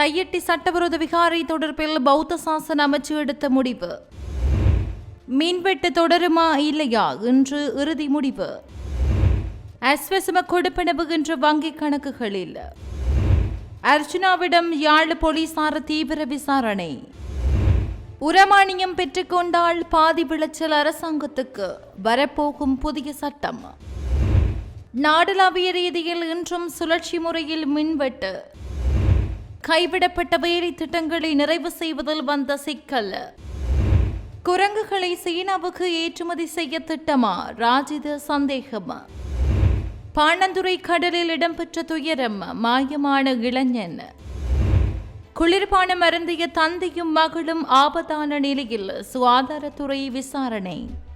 தையட்டி சட்டவிரோத விகாரை தொடர்பில் பௌத்த சாசன அமைச்சு எடுத்த முடிவு. மீன்வெட்டு தொடருமா இல்லையா? இன்று இறுதி முடிவு. அஸ்வசம கொடுப்பனவு என்ற வங்கிக் கணக்குகளில். அர்ஜுனாவிடம் யாழ் போலீசார் தீவிர விசாரணை. உரமானியம் பெற்றுக்கொண்டால் பாதி விளைச்சல் அரசாங்கத்துக்கு வரப்போகும் புதிய சட்டம். நாடளாவிய ரீதியில் இன்றும் சுழற்சி முறையில் மின்வெட்டு கைவிடப்பட்ட வேலை திட்டங்களை நிறைவு செய்வதில் வந்த சிக்கல். குரங்குகளை சீனாவுக்கு ஏற்றுமதி செய்ய திட்டமா? ராஜித சந்தேகம். பாணந்துறை கடலில் இடம்பெற்ற துயரம் மாயமான இளைஞன். குளிர்பானம் அருந்திய தந்தையும் மகளும் ஆபத்தான நிலையில் சுகாதாரத்துறை விசாரணை.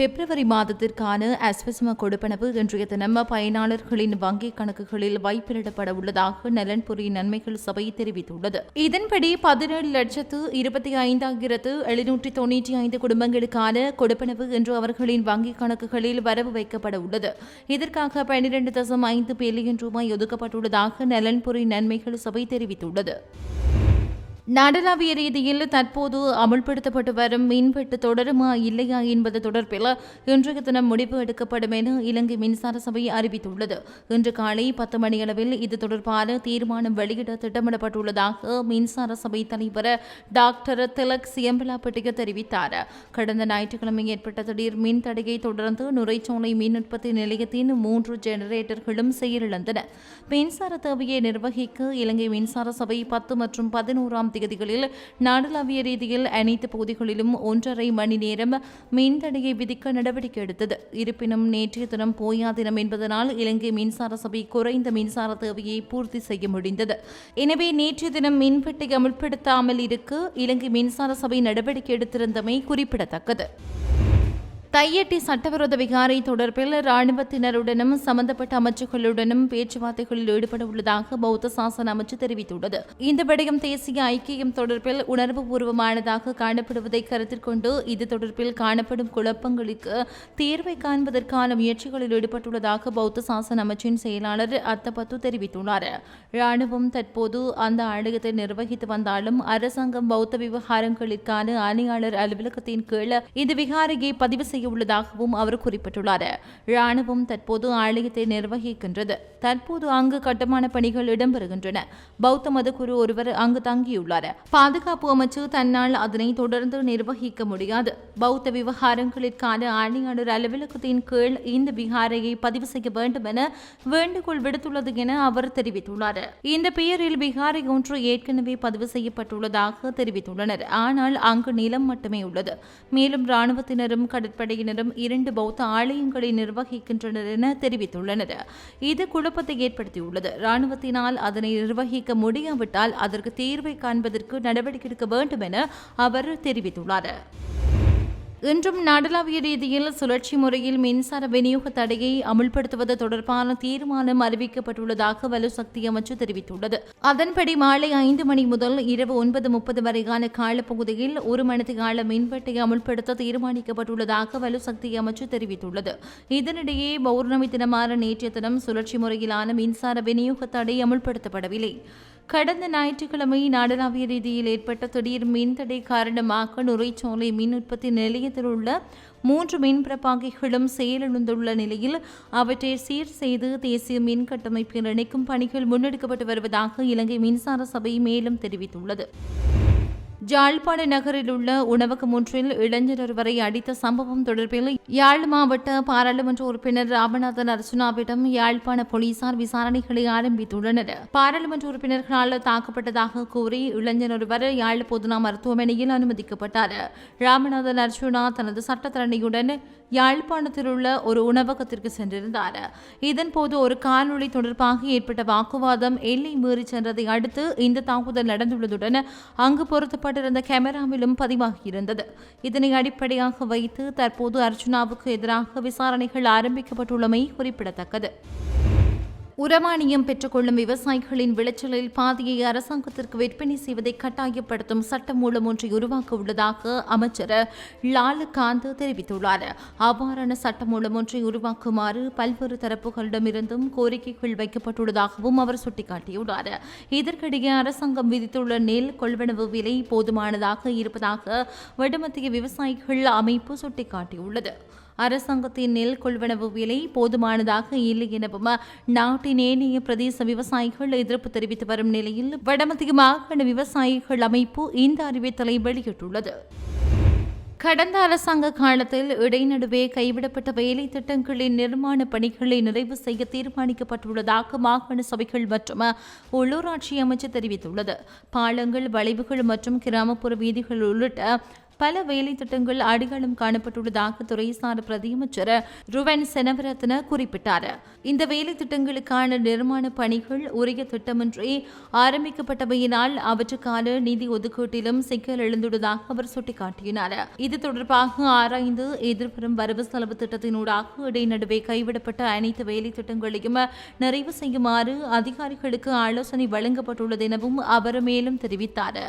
பிப்ரவரி மாதத்திற்கான அஸ்வசம கொடுப்பனவு இன்றைய தினம் பயனாளர்களின் வங்கிக் கணக்குகளில் வைப்பிலிடப்பட உள்ளதாக நலன்புரி நன்மைகள் சபை தெரிவித்துள்ளது. இதன்படி பதினேழு லட்சத்து இருபத்தி ஐந்தாயிரத்து எழுநூற்றி தொன்னூற்றி ஐந்து குடும்பங்களுக்கான கொடுப்பனவு இன்று அவர்களின் வங்கிக் கணக்குகளில் வரவு வைக்கப்பட உள்ளது. இதற்காக பன்னிரண்டு தசம் ஐந்து பில்லியன் ரூபாய் ஒதுக்கப்பட்டுள்ளதாக நலன்புரி நன்மைகள் சபை தெரிவித்துள்ளது. நாடளாவிய ரீதியில் தற்போது அமுல்படுத்தப்பட்டு வரும் மின்வெட்டு தொடருமா இல்லையா என்பது தொடர்பில் இன்றைய தினம் முடிவு எடுக்கப்படும் என இலங்கை மின்சார சபை அறிவித்துள்ளது. இன்று காலை பத்து மணியளவில் இது தொடர்பான தீர்மானம் வெளியிட திட்டமிடப்பட்டுள்ளதாக மின்சார சபை தலைவர் டாக்டர் திலக் சியம்பலாப்பட்டிக தெரிவித்தார். கடந்த ஞாயிற்றுக்கிழமை ஏற்பட்ட திடீர் மின் தடையை தொடர்ந்து நுரைச்சோலை மின் உற்பத்தி நிலையத்தின் மூன்று ஜெனரேட்டர்களும் செயலிழந்தன. மின்சார தேவையை நிர்வகிக்க இலங்கை மின்சார சபை பத்து மற்றும் பதினோராம் தேதிகளில் நாடளாவிய ரீதியில் அனைத்து பகுதிகளிலும் ஒன்றரை மணி நேரம் மின்தடையை விதிக்க நடவடிக்கை எடுத்தது. இருப்பினும் நேற்றைய தினம் போயா தினம் என்பதனால் இலங்கை மின்சார சபை குறைந்த மின்சார தேவையை பூர்த்தி செய்ய முடிந்தது. எனவே நேற்றைய தினம் மின்வெட்டை அமுல்படுத்தாமல் இருக்க இலங்கை மின்சார சபை நடவடிக்கை எடுத்திருந்தமை குறிப்பிடத்தக்கது. தையட்டி சட்டவிரோத விகாரை தொடர்பில் ராணுவத்தினருடனும் சம்பந்தப்பட்ட அமைச்சுகளுடனும் பேச்சுவார்த்தைகளில் ஈடுபட உள்ளதாக பௌத்த சாசன அமைச்சு தெரிவித்துள்ளது. இந்த விடயம் தேசிய ஐக்கியம் தொடர்பில் உணர்வுபூர்வமானதாக காணப்படுவதை கருத்தில் கொண்டு இது தொடர்பில் காணப்படும் குழப்பங்களுக்கு தீர்வை காண்பதற்கான முயற்சிகளில் ஈடுபட்டுள்ளதாக பௌத்த சாசன அமைச்சின் செயலாளர் அத்தபத்து தெரிவித்துள்ளார். ராணுவம் தற்போது அந்த ஆலயத்தை நிர்வகித்து வந்தாலும் அரசாங்கம் பௌத்த விவகாரங்களுக்கான ஆணையாளர் அலுவலகத்தின் கீழ் இந்த விகாரையை பதிவு செய்ய செய்யவுள்ளதாகவும் அவர் குறிப்பிட்டுள்ளார். ராணுவம் தற்போது ஆலயத்தை நிர்வகிக்கின்றது. தற்போது அங்கு கட்டுமான பணிகள் இடம்பெறுகின்றன. பௌத்த மதகுரு ஒருவர் அங்கு தங்கியுள்ளார். பாதுகாப்பு அமைச்சு தன்னால் அதனை தொடர்ந்து நிர்வகிக்க முடியாது. பௌத்த விவகாரங்களிற்கான ஆணையாளர் அலுவலகத்தின் கீழ் இந்த விகாரையை பதிவு செய்ய வேண்டும் என வேண்டுகோள் விடுத்துள்ளது என அவர் தெரிவித்துள்ளார். இந்த பெயரில் விகாரை ஒன்று ஏற்கனவே பதிவு செய்யப்பட்டுள்ளதாக தெரிவித்துள்ளனர். ஆனால் அங்கு நிலம் மட்டுமே உள்ளது. மேலும் ராணுவத்தினரும் கடற்படை படையினரும் இரண்டு பௌத்த ஆலயங்களை நிர்வகிக்கின்றனர் என தெரிவித்துள்ளனர். இது குழப்பத்தை ஏற்படுத்தியுள்ளது. ராணுவத்தினால் அதனை நிர்வகிக்க முடியாவிட்டால் அதற்கு தீர்வை காண்பதற்கு நடவடிக்கை எடுக்க வேண்டும் என அவர் தெரிவித்துள்ளார். இன்றும் நாடளாவிய ரீதியில் சுழற்சி முறையில் மின்சார விநியோக தடையை அமுல்படுத்துவது தொடர்பான தீர்மானம் அறிவிக்கப்பட்டுள்ளதாக வலுசக்தி அமைச்சு தெரிவித்துள்ளது. அதன்படி மாலை ஐந்து மணி முதல் இரவு ஒன்பது முப்பது வரையான காலப்பகுதியில் ஒரு மணித்து கால மின்வெட்டை அமுல்படுத்த தீர்மானிக்கப்பட்டுள்ளதாக வலுசக்தி அமைச்சு தெரிவித்துள்ளது. இதனிடையே பௌர்ணமி தினமான நேற்றைய தினம் சுழற்சி முறையிலான மின்சார விநியோக தடை அமுல்படுத்தப்படவில்லை. கடந்த ஞாயிற்றுக்கிழமை நாடளாவிய ரீதியில் ஏற்பட்ட திடீர் மின்தடை காரணமாக நுரைச்சோலை மின் உற்பத்தி நிலையத்தில் உள்ள மூன்று மின் பிரபாகிகளும் செயலிழந்துள்ள நிலையில் அவற்றை சீர் செய்து தேசிய மின் கட்டமைப்பில் இணைக்கும் பணிகள் முன்னெடுக்கப்பட்டு வருவதாக இலங்கை மின்சார சபை மேலும் தெரிவித்துள்ளது. ஜாழ்ப்பாண நகரில் உள்ள உணவகம் ஒன்றில் இளைஞர் ஒருவரை அடித்த சம்பவம் தொடர்பில் யாழ் மாவட்ட பாராளுமன்ற உறுப்பினர் ராமநாதன் அர்ச்சுனாவிடம் யாழ்ப்பாண போலீசார் விசாரணைகளை ஆரம்பித்துள்ளனர். பாராளுமன்ற உறுப்பினர்களால் தாக்கப்பட்டதாக கூறி இளைஞர் ஒருவர் யாழ் பொதுனா மருத்துவமனையில் அனுமதிக்கப்பட்டார். ராமநாதன் அர்ச்சுனா தனது சட்டத்தரணியுடன் யாழ்ப்பாணத்தில் உள்ள ஒரு உணவகத்திற்கு சென்றிருந்தார். இதன்போது ஒரு காணொலி தொடர்பாக ஏற்பட்ட வாக்குவாதம் எல்லை மீறி சென்றதை அடுத்து இந்த தாக்குதல் நடந்துள்ளதுடன் அங்கு பொருத்தப்பட்டிருந்த கேமராவிலும் பதிவாகியிருந்தது இதனை அடிப்படையாக வைத்து தற்போது அர்ஜுனாவுக்கு எதிராக விசாரணைகள் ஆரம்பிக்கப்பட்டுள்ளமை குறிப்பிடத்தக்கது. உரமானியம் பெற்றுக்கொள்ளும் விவசாயிகளின் விளைச்சலில் பாதியை அரசாங்கத்திற்கு விற்பனை செய்வதை கட்டாயப்படுத்தும் சட்டம் மூலம் ஒன்றை உருவாக்க உள்ளதாக அமைச்சர் லாலுகாந்த் தெரிவித்துள்ளார். அவ்வாறான சட்ட மூலம் ஒன்றை உருவாக்குமாறு பல்வேறு தரப்புகளிடமிருந்தும் கோரிக்கைகள் வைக்கப்பட்டுள்ளதாகவும் அவர் சுட்டிக்காட்டியுள்ளார். இதற்கிடையே அரசாங்கம் விதித்துள்ள நெல் கொள்வனவு விலை போதுமானதாக இருப்பதாக வடமத்திய விவசாயிகள் அமைப்பு சுட்டிக்காட்டியுள்ளது. அரசாங்கத்தின் நெல் கொள்வனவு விலை போதுமானதாக இல்லை எனவும் நாட்டின் ஏனைய பிரதேச விவசாயிகள் எதிர்ப்பு தெரிவித்து வரும் நிலையில் வடமத்திய மாகாண விவசாயிகள் அமைப்பு இந்த அறிவித்தலை வெளியிட்டுள்ளது. கடந்த அரசாங்க காலத்தில் இடைநடுவே கைவிடப்பட்ட வேலை திட்டங்களின் நிர்மாண பணிகளை நிறைவு செய்ய தீர்மானிக்கப்பட்டுள்ளதாக மாகாண சபைகள் மற்றும் உள்ளூராட்சி அமைச்சு தெரிவித்துள்ளது. பாலங்கள் வளைவுகள் மற்றும் கிராமப்புற வீதிகள் உள்ளிட்ட பல வேலை திட்டங்கள் அடிகளம் காணப்பட்டுள்ளதாக துறைசார் பிரதியமைச்சர் ருவன் செனவரத்ன குறிப்பிட்டார். இந்த வேலை திட்டங்களுக்கான நிர்மாண பணிகள் உரிய திட்டமின்றி ஆரம்பிக்கப்பட்டவையினால் அவற்றுக்கான நிதி ஒதுக்கீட்டிலும் சிக்கல் எழுந்துள்ளதாக அவர் சுட்டிக்காட்டினார். இது தொடர்பாக ஆராய்ந்து எதிர்வரும் வரவு செலவு திட்டத்தினூடாக இடைநடுவே கைவிடப்பட்ட அனைத்து வேலை திட்டங்களையும் நிறைவு செய்யுமாறு அதிகாரிகளுக்கு ஆலோசனை வழங்கப்பட்டுள்ளது எனவும் அவர் மேலும் தெரிவித்தார்.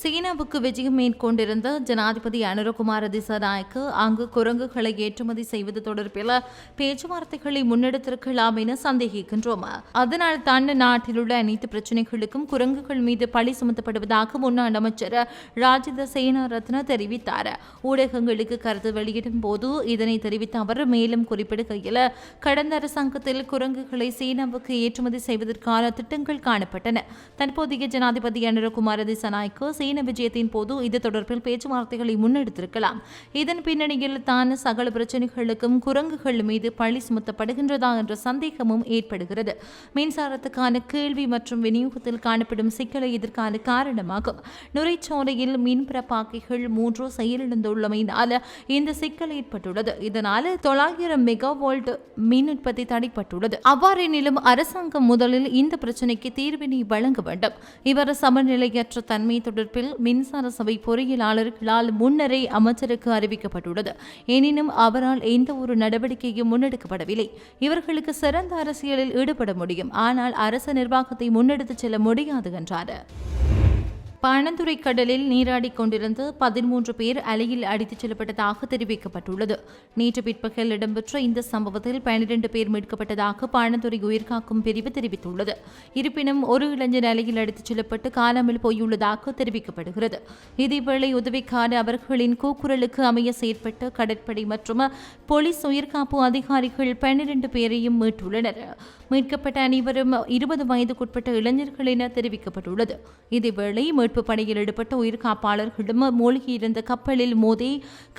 சீனாவுக்கு விஜயம் மேற்கொண்டிருந்த ஜனாதிபதி அனுரகுமார திசாநாயக்கு அங்கு குரங்குகளை ஏற்றுமதி செய்வது தொடர்பில் பேச்சுவார்த்தைகளை முன்னெடுத்திருக்கலாம் என சந்தேகிக்கின்றோம். அதனால் தான் நாட்டில் உள்ள அனைத்து பிரச்சினைகளுக்கும் குரங்குகள் மீது பழி சுமத்தப்படுவதாக முன்னாள் அமைச்சர் ராஜித சேனாரத்ன தெரிவித்தார். ஊடகங்களுக்கு கருத்து வெளியிடும் போது இதனை தெரிவித்த அவர் மேலும் குறிப்பிடுகையில் கடந்த அரசாங்கத்தில் குரங்குகளை சீனாவுக்கு ஏற்றுமதி செய்வதற்கான திட்டங்கள் காணப்பட்டன. தற்போதைய ஜனாதிபதி அனுரகுமார திசாநாயக்கு சீன விஜயத்தின் போது இது தொடர்பில் பேச்சுவார்த்தைகளை முன்னெடுத்திருக்கலாம். இதன் பின்னணியில் தான் சகல பிரச்சனைகளுக்கும் குரங்குகள் மீது பழி சுமத்தப்படுகின்றதா என்ற சந்தேகமும் ஏற்படுகிறது. மின்சாரத்துக்கான கேள்வி மற்றும் விநியோகத்தில் காணப்படும் சிக்கலை இதற்கான காரணமாகும். நுரைச்சோலையில் மின்பிறப்பாக்கிகள் மூன்று செயலிழந்துள்ளமையினால் இந்த சிக்கல் ஏற்பட்டுள்ளது. இதனால் தொள்ளாயிரம் மெகா வோல்ட் மின் உற்பத்தி தடைப்பட்டுள்ளது. அவ்வாறெனிலும் அரசாங்கம் முதலில் இந்த பிரச்சினைக்கு தீர்வினை வழங்க வேண்டும். இவர் சமநிலையற்ற தன்மை தொடர்பில் மின்சார சபை பொறியியலாளர்களால் முன்னரே அமைச்சருக்கு அறிவிக்கப்பட்டுள்ளது. எனினும் அவரால் எந்த ஒரு நடவடிக்கையும் முன்னெடுக்கப்படவில்லை. இவர்களுக்கு சிறந்த அரசியலில் ஈடுபட முடியும். ஆனால் அரசு நிர்வாகத்தை முன்னெடுத்துச் செல்ல முடியாது என்றார். பணந்துறை கடலில் நீராடிக் கொண்டிருந்த பதிமூன்று பேர் அலையில் அடித்துச் செல்லப்பட்டதாக தெரிவிக்கப்பட்டுள்ளது. நேற்று பிற்பகல் இடம்பெற்ற இந்த சம்பவத்தில் பனிரெண்டு பேர் மீட்கப்பட்டதாக பணந்துறை உயிர்காக்கும் பிரிவு தெரிவித்துள்ளது. இருப்பினும் ஒரு இளைஞர் அலையில் அடித்துச் செல்லப்பட்டு காணாமல் போயுள்ளதாக தெரிவிக்கப்படுகிறது. இதேவேளை உதவிக்கான அவர்களின் கூக்குரலுக்கு அமைய செயற்பட்ட கடற்படை மற்றும் போலீஸ் உயிர்காப்பு அதிகாரிகள் பன்னிரண்டு பேரையும் மீட்டுள்ளனர். மீட்கப்பட்ட அனைவரும் இருபது வயதுக்குட்பட்ட இளைஞர்கள் என தெரிவிக்கப்பட்டுள்ளது. இதேவேளை மீட்பு பணியில் ஈடுபட்ட உயிர்காப்பாளர்களும் மூழ்கியிருந்த கப்பலில் மோதி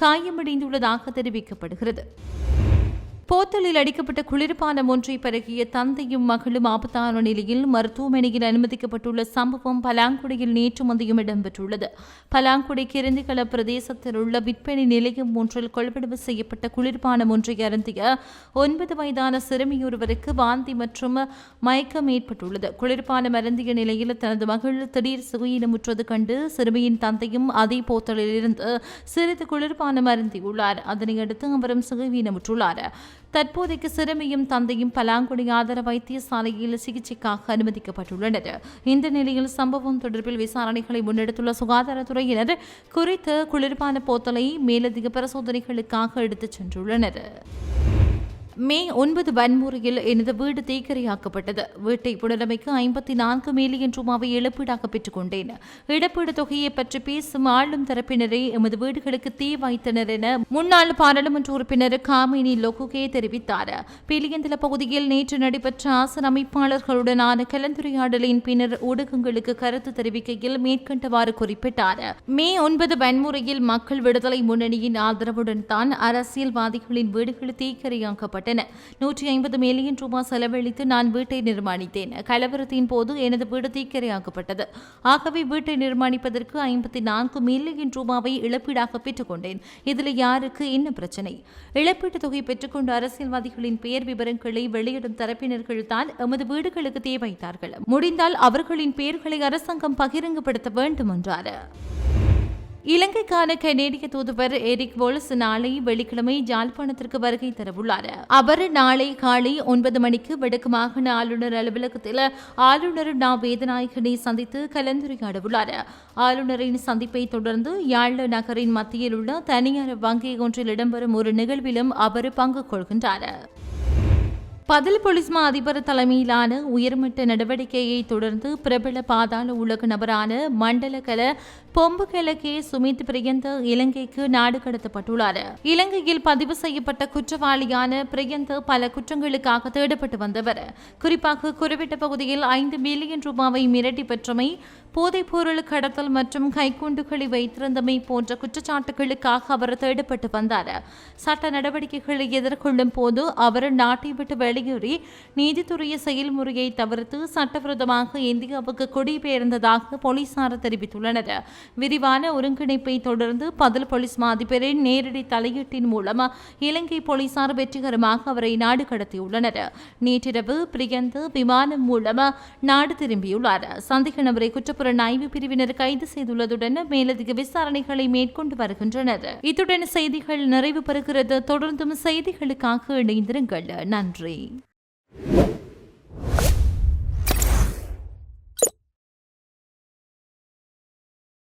காயமடைந்துள்ளதாக தெரிவிக்கப்படுகிறது. போத்தலில் அடிக்கப்பட்ட குளிர்பானம் ஒன்றை பருகிய தந்தையும் மகளும் ஆபத்தான நிலையில் மருத்துவமனையில் அனுமதிக்கப்பட்டுள்ள சம்பவம் பலாங்குடியில் நேற்று மதியம் இடம்பெற்றுள்ளது. பலாங்குடி கிருந்திகள பிரதேசத்தில் உள்ள விற்பனை நிலையம் ஒன்றில் கொள்வனவு செய்யப்பட்ட குளிர்பானம் ஒன்றை அருந்திய ஒன்பது வயதான சிறுமியொருவருக்கு வாந்தி மற்றும் மயக்கம் ஏற்பட்டுள்ளது. குளிர்பானம் அருந்திய நிலையில் தனது மகள் திடீர் சுகையினமுற்றது கண்டு சிறுமியின் தந்தையும் அதே போத்தலில் இருந்து சிறிது குளிர்பானம் அருந்தியுள்ளார். அதனையடுத்து அவரும் சுகவீனமுற்றுள்ளார். தற்போதைக்கு சிறுமியும் தந்தையும் பலாங்குடி ஆதார வைத்தியசாலையில் சிகிச்சைக்காக அனுமதிக்கப்பட்டுள்ளனர். இந்த நிலையில் சம்பவம் தொடர்பில் விசாரணைகளை முன்னெடுத்துள்ள சுகாதாரத்துறையினர் குறித்த குளிர்பான போத்தலை மேலதிக பரிசோதனைகளுக்காக எடுத்துச் சென்றுள்ளனர். மே ஒன்பது வன்முறையில் எனது வீடு தீக்கரையாக்கப்பட்டது. வீட்டை புனரமைக்க ஐம்பத்தி நான்கு மில்லியன் ரூபாவை இழப்பீடாக பெற்றுக் கொண்டேன் இழப்பீடு தொகையை பற்றி பேசும் ஆளும் தரப்பினரை எமது வீடுகளுக்கு தீ வைத்தனர் என முன்னாள் பாராளுமன்ற உறுப்பினர் காமினி லொகுகே தெரிவித்தார். பிலியந்தல பகுதியில் நேற்று நடைபெற்ற ஆசன அமைப்பாளர்களுடனான கலந்துரையாடலின் பின்னர் ஊடகங்களுக்கு கருத்து தெரிவிக்கையில் மேற்கண்டவாறு குறிப்பிட்டார். மே ஒன்பது வன்முறையில் மக்கள் விடுதலை முன்னணியின் ஆதரவுடன் தான் அரசியல்வாதிகளின் வீடுகள் தீக்கிரையாக்கப்பட்டன நூற்றி ஐம்பது மில்லியன் ரூபாய் செலவழித்து நான் வீட்டை நிர்மாணித்தேன். கலவரத்தின் போது எனது வீடு தீக்கிரையாக்கப்பட்டது. ஆகவே வீட்டை நிர்மாணிப்பதற்கு ஐம்பத்தி நான்கு மில்லியன் ரூபாவை இழப்பீடாக பெற்றுக்கொண்டேன். இதில் யாருக்கு என்ன பிரச்சனை? இழப்பீட்டுத் தொகை பெற்றுக்கொண்ட அரசியல்வாதிகளின் பெயர் விவரங்களை வெளியிடும் தரப்பினர்கள் தான் எமது வீடுகளுக்கு தீ வைத்தார்கள் முடிந்தால் அவர்களின் பெயர்களை அரசாங்கம் பகிரங்கப்படுத்த வேண்டும் என்றார் இலங்கைக்கான கனேடிய தூதுவர் எரிக் போல்ஸ் நாளை வெள்ளிக்கிழமை ஜாழ்ப்பாணத்திற்கு வருகை தரவுள்ளார். அவர் நாளை காலை ஒன்பது மணிக்கு வடக்கு மாகாண ஆளுநர் அலுவலகத்தில் ஆளுநர் நா. வேதநாயகனை சந்தித்து கலந்துரையாடவுள்ளார். ஆளுநரின் சந்திப்பை தொடர்ந்து யாழ் நகரின் மத்தியில் உள்ள தனியார் வங்கி ஒன்றில் இடம்பெறும் ஒரு நிகழ்விலும் அவர் பங்கு கொள்கின்றார். பதில் போலீஸ் மா அதிபர் தலைமையிலான உயர்மட்ட நடவடிக்கையை தொடர்ந்து பிரபல பாதாள உலக நபரான மண்டலகல பொம்புகல கே. சுமித் பிரியந்த இலங்கைக்கு நாடு கடத்தப்பட்டுள்ளார். இலங்கையில் பதிவு செய்யப்பட்ட குற்றவாளியான பிரியந்த பல குற்றங்களுக்காக தேடப்பட்டு வந்தவர். குறிப்பாக குறிப்பிட்ட பகுதியில் ஐந்து மில்லியன் ரூபாவை மிரட்டி பெற்றமை போதைப்பொருள் கடத்தல் மற்றும் கைக்குண்டுகளை வைத்திருந்தமை போன்ற குற்றச்சாட்டுகளுக்காக அவர் தேடப்பட்டு வந்தார். சட்ட நடவடிக்கைகளை எதிர்கொள்ளும் போது அவர் நாட்டை விட்டு வெளியேறி நீதித்துறைய செயல்முறையை தவிர்த்து சட்டவிரோதமாக இந்தியாவுக்கு குடிபெயர்ந்ததாக போலீசார் தெரிவித்துள்ளனர். விரிவான ஒருங்கிணைப்பை தொடர்ந்து பதில் போலீஸ் மாதிபரின் நேரடி தலையீட்டின் மூலம் இலங்கை போலீசார் வெற்றிகரமாக அவரை நாடு கடத்தியுள்ளனர். நேற்றிரவு பிரியந்து விமானம் மூலம் நாடு திரும்பியுள்ளார். சந்தேக நபரை குற்றப்புலனாய்வு பிரிவினர் கைது செய்துள்ளதுடன் மேலதிக விசாரணைகளை மேற்கொண்டு வருகின்றனர். இத்துடன் செய்திகள் நிறைவு பெறுகிறது. தொடர்ந்தும் செய்திகளுக்காக இணைந்திருங்கள். நன்றி.